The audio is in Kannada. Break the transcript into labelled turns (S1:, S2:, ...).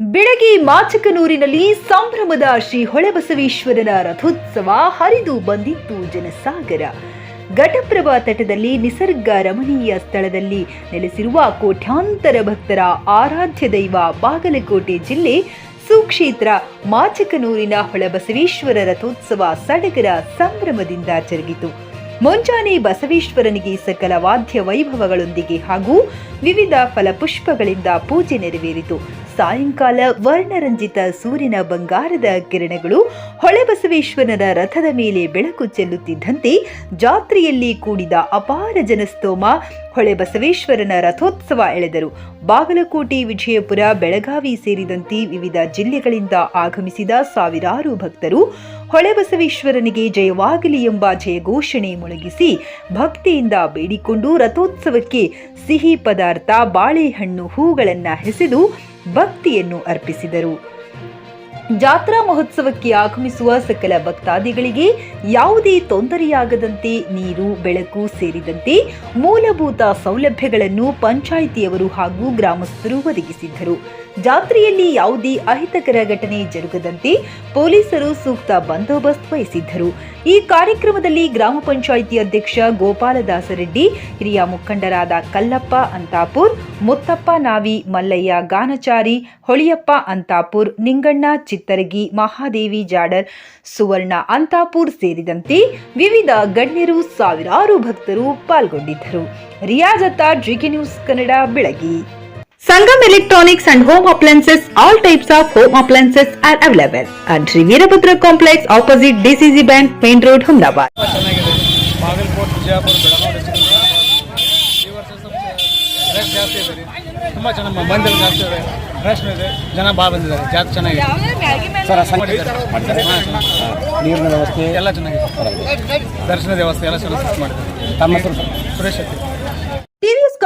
S1: ಬಿಳಗಿ ಮಾಚಕನೂರಿನಲ್ಲಿ ಸಂಭ್ರಮದ ಶ್ರೀ ಹೊಳೆಬಸವೇಶ್ವರನ ರಥೋತ್ಸವ ಹರಿದು ಬಂದಿತ್ತು ಜನಸಾಗರ. ಘಟಪ್ರಭಾ ತಟದಲ್ಲಿ ನಿಸರ್ಗ ರಮಣೀಯ ಸ್ಥಳದಲ್ಲಿ ನೆಲೆಸಿರುವ ಕೋಟ್ಯಾಂತರ ಭಕ್ತರ ಆರಾಧ್ಯ ದೈವ ಬಾಗಲಕೋಟೆ ಜಿಲ್ಲೆ ಸುಕ್ಷೇತ್ರ ಮಾಚಕನೂರಿನ ಹೊಳೆಬಸವೇಶ್ವರ ರಥೋತ್ಸವ ಸಡಗರ ಸಂಭ್ರಮದಿಂದ ಜರುಗಿತು. ಮುಂಜಾನೆ ಬಸವೇಶ್ವರನಿಗೆ ಸಕಲ ವಾದ್ಯ ವೈಭವಗಳೊಂದಿಗೆ ಹಾಗೂ ವಿವಿಧ ಫಲಪುಷ್ಪಗಳಿಂದ ಪೂಜೆ ನೆರವೇರಿತು. ಸಾಯಂಕಾಲ ವರ್ಣರಂಜಿತ ಸೂರ್ಯನ ಬಂಗಾರದ ಕಿರಣಗಳು ಹೊಳೆಬಸವೇಶ್ವರನ ರಥದ ಮೇಲೆ ಬೆಳಕು ಚೆಲ್ಲುತ್ತಿದ್ದಂತೆ ಜಾತ್ರೆಯಲ್ಲಿ ಕೂಡಿದ ಅಪಾರ ಜನಸ್ತೋಮ ಹೊಳೆಬಸವೇಶ್ವರನ ರಥೋತ್ಸವ ಎಳೆದರು. ಬಾಗಲಕೋಟೆ, ವಿಜಯಪುರ, ಬೆಳಗಾವಿ ಸೇರಿದಂತೆ ವಿವಿಧ ಜಿಲ್ಲೆಗಳಿಂದ ಆಗಮಿಸಿದ ಸಾವಿರಾರು ಭಕ್ತರು ಹೊಳೆಬಸವೇಶ್ವರನಿಗೆ ಜಯವಾಗಲಿ ಎಂಬ ಜಯಘೋಷಣೆ ಮೊಳಗಿಸಿ ಭಕ್ತಿಯಿಂದ ಬೇಡಿಕೊಂಡು ರಥೋತ್ಸವಕ್ಕೆ ಸಿಹಿ ಪದಾರ್ಥ, ಬಾಳೆಹಣ್ಣು, ಹೂಗಳನ್ನು ಎಸೆದು ಭಕ್ತಿಯನ್ನು ಅರ್ಪಿಸಿದರು. ಜಾತ್ರಾ ಮಹೋತ್ಸವಕ್ಕೆ ಆಗಮಿಸುವ ಸಕಲ ಭಕ್ತಾದಿಗಳಿಗೆ ಯಾವುದೇ ತೊಂದರೆಯಾಗದಂತೆ ನೀರು, ಬೆಳಕು ಸೇರಿದಂತೆ ಮೂಲಭೂತ ಸೌಲಭ್ಯಗಳನ್ನು ಪಂಚಾಯಿತಿಯವರು ಹಾಗೂ ಗ್ರಾಮಸ್ಥರು ಒದಗಿಸಿದ್ದರು. ಜಾತ್ರೆಯಲ್ಲಿ ಯಾವುದೇ ಅಹಿತಕರ ಘಟನೆ ಜರುಗದಂತೆ ಪೊಲೀಸರು ಸೂಕ್ತ ಬಂದೋಬಸ್ತ್ ವಹಿಸಿದ್ದರು. ಈ ಕಾರ್ಯಕ್ರಮದಲ್ಲಿ ಗ್ರಾಮ ಪಂಚಾಯಿತಿ ಅಧ್ಯಕ್ಷ ಗೋಪಾಲದಾಸರೆಡ್ಡಿ, ಹಿರಿಯ ಮುಖಂಡರಾದ ಕಲ್ಲಪ್ಪ ಅಂತಾಪುರ್, ಮುತ್ತಪ್ಪ ನಾವಿ, ಮಲ್ಲಯ್ಯ ಗಾನಚಾರಿ, ಹೊಳಿಯಪ್ಪ ಅಂತಾಪುರ್, ನಿಂಗಣ್ಣ ಚಿತ್ತರಗಿ ಮಹಾದೇವಿ ಜಾಡರ್ ಸುವರ್ಣ ಅಂತಾಪುರ್ ಸೇರಿದಂತೆ ವಿವಿಧ ಗಣ್ಯರು ಸಾವಿರಾರು ಭಕ್ತರು ಪಾಲ್ಗೊಂಡಿದ್ದರು ರಿಯಾಜ್ ಅತ್ತಾರ್ ಜಿಕೆ ನ್ಯೂಸ್ ಕನ್ನಡ ಬೆಳಗಿ Sangam Electronics and Home Appliances, all types of home appliances are available at Sri Veerabhadra Complex opposite DCC Bank, Main Road, Humdabad.
S2: ತುಂಬ ಚೆನ್ನಾಗಿದೆ ಬಾಗಲಕೋಟೆ ವಿಜಯಪುರ ಬೆಳಗಾವಿ ಡಿಸ್ಟ್ರಿಕ್ಟ್ ಈ ವರ್ಷ ಸ್ವಲ್ಪ ರಶ್ ಜಾಸ್ತಿ ಇದೆ ತುಂಬ ಚೆನ್ನಾಗಿ ಮಂದಿರ ಜಾಸ್ತಿ ಇದೆ ರಶ್ ಇದೆ. ಜನ ಭಾಳ ಬಂದಿದ್ದಾರೆ. ಜಾಸ್ತಿ ಚೆನ್ನಾಗಿದೆ.
S3: ಸರ್ ನೀರಿನ ವ್ಯವಸ್ಥೆ
S2: ಎಲ್ಲ ಚೆನ್ನಾಗಿದೆ. ದರ್ಶನದ ವ್ಯವಸ್ಥೆ ಎಲ್ಲ ಚೆನ್ನಾಗಿ ಮಾಡಿದ್ದಾರೆ.
S3: ತಮ್ಮ ಹೆಸರು
S2: ಸುರೇಶ್ ಶೆಟ್ಟಿ.
S1: ಟಿವಿಎಸ್